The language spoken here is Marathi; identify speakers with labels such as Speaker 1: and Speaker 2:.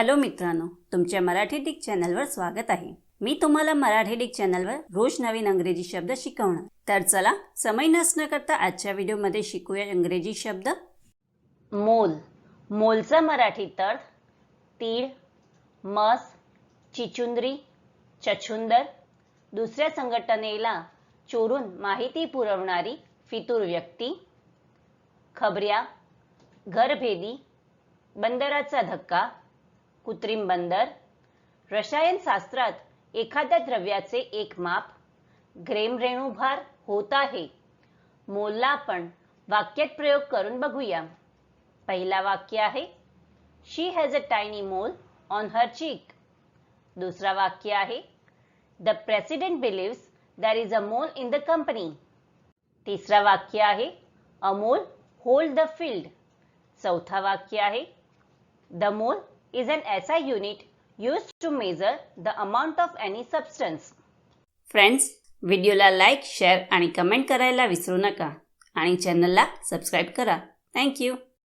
Speaker 1: हॅलो मित्रांनो तुमच्या मराठी डिक चॅनलवर स्वागत आहे. मी तुम्हाला मराठी डिक चॅनलवर रोज नवीन अंग्रेजी शब्द शिकवणार. तर चला समय नसणं करता आजच्या व्हिडिओमध्ये शिकूया इंग्रजी शब्द. मोल. मोलचा मराठी तर्थ तीळ मस चिचुंद्री चछुंदर. दुसऱ्या संघटनेला चोरून माहिती पुरवणारी फितूर व्यक्ती खबऱ्या घरभेदी बंदराचा धक्का कृत्रिम बंदर रसायनशास्त्रात एखाद्या द्रव्याचे एक माप ग्रेम रेणुभार होत आहे. मोलला आपण वाक्यात प्रयोग करून बघूया. पहिला वाक्य आहे she has a tiny mole on her चीक दुसरा वाक्य आहे the president believes there is a mole in the company तिसरा वाक्य आहे अमोल होल्ड द फील्ड चौथा वाक्य आहे the mole is an SI unit used to measure the amount of any substance. Friends व्हिडिओला लाईक शेअर आणि कमेंट करायला विसरू नका. आणि चॅनलला सबस्क्राईब करा. थँक्यू